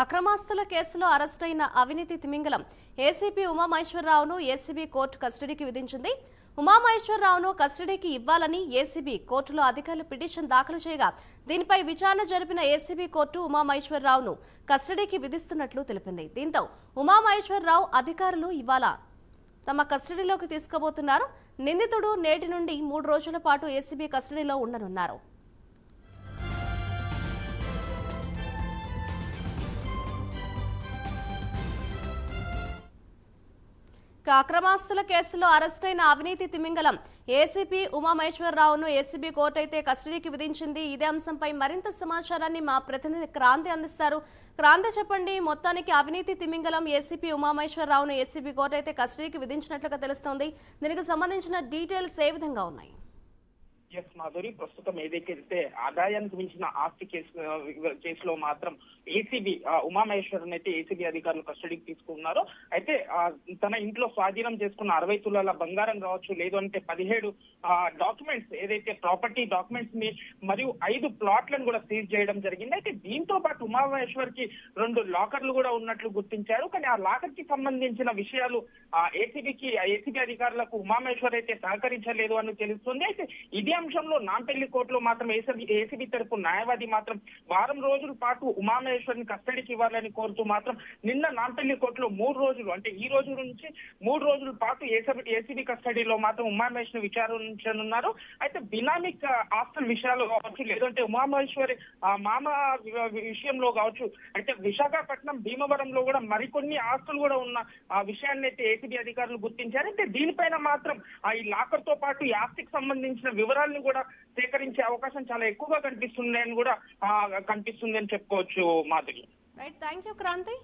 అక్రమాస్తుల కేసులో అరెస్టైన అవినీతి తిమింగలం. ఏసీపీ ఉమామహేశ్వరరావును ఏసీబీ కోర్టు కస్టడీకి విధించింది. ఉమామహేశ్వరరావును కస్టడీకి ఇవ్వాలని ఏసీబీ కోర్టులో అధికారులు పిటిషన్ దాఖలు చేయగా దీనిపై విచారణ జరిపిన ఏసీబీ కోర్టు ఉమామహేశ్వరరావును కస్టడీకి విధిస్తున్నట్లు తెలిపింది. దీంతో ఉమామహేశ్వరరావు అధికారులు ఇవాళ తమ కస్టడీలోకి తీసుకోబోతున్నారు నిందితుడు నేటి నుండి మూడు రోజుల పాటు ఏసీబీ కస్టడీలో ఉండనున్నారు. అక్రమాస్తుల కేసులో అరెస్టైన అవినీతి తిమింగలం. ఏసీపీ ఉమామహేశ్వరరావును ఏసీబీ కోర్టు అయితే కస్టడీకి విధించింది. ఇదే అంశంపై మరింత సమాచారాన్ని మా ప్రతినిధి క్రాంతి అందిస్తారు. క్రాంతి చెప్పండి. మొత్తానికి అవినీతి తిమింగలం ఏసీపీ ఉమామహేశ్వరరావును ఏసీబీ కోర్టు అయితే కస్టడీకి విధించినట్లుగా తెలుస్తోంది. దీనికి సంబంధించిన డీటెయిల్స్ ఏ విధంగా ఉన్నాయి? ఎస్ మాధురి ప్రస్తుతం ఏదైతే ఆదాయానికి మించిన ఆస్తి కేసు కేసులో మాత్రం ఏసీబీ ఉమామహేశ్వరన్ అయితే ఏసీబీ అధికారులు కస్టడీకి తీసుకున్నారు. అయితే తన ఇంట్లో స్వాధీనం చేసుకున్న అరవై తులాల బంగారం కావచ్చు లేదు అంటే పదిహేడు డాక్యుమెంట్స్ ఏదైతే ప్రాపర్టీ డాక్యుమెంట్స్ని మరియు ఐదు ప్లాట్లను కూడా సీజ్ చేయడం జరిగింది. అయితే దీంతో పాటు ఉమామహేశ్వర్కి రెండు లాకర్లు కూడా ఉన్నట్లు గుర్తించారు. కానీ ఆ లాకర్కి సంబంధించిన విషయాలు ఏసీబీకి ఏసీబీ అధికారులకు ఉమామహేశ్వర్ అయితే సహకరించలేదు అని తెలుస్తుంది. అయితే ఇదే అంశంలో నాంపల్లి కోర్టులో మాత్రం ఏసీబీ ఏసీబీ తరపు న్యాయవాది మాత్రం వారం రోజుల పాటు ఉమామహేశ్వరిని కస్టడీకి ఇవ్వాలని కోరుతూ మాత్రం నిన్న నాంపల్లి కోర్టులో మూడు రోజులు అంటే ఈ రోజు నుంచి మూడు రోజుల పాటు ఏసీబీ ఏసీబీ కస్టడీలో మాత్రం ఉమామహేశ్వర్ విచారించనున్నారు. అయితే బినామిక్ ఆస్తుల విషయాలు కావచ్చు లేదంటే ఉమామహేశ్వరి మామ విషయంలో కావచ్చు అంటే విశాఖపట్నం భీమవరంలో కూడా మరికొన్ని ఆస్తులు కూడా ఉన్న విషయాన్ని అయితే ఏసీబీ అధికారులు గుర్తించారు. అయితే దీనిపైన మాత్రం ఆ ఈ లాకర్తో పాటు ఈ ఆస్తికి సంబంధించిన వివరాలు వివరాలను కూడా సేకరించే అవకాశం చాలా ఎక్కువగా కనిపిస్తుంది అని కూడా కనిపిస్తుంది అని చెప్పుకోవచ్చు Madhuri right thank you Kranti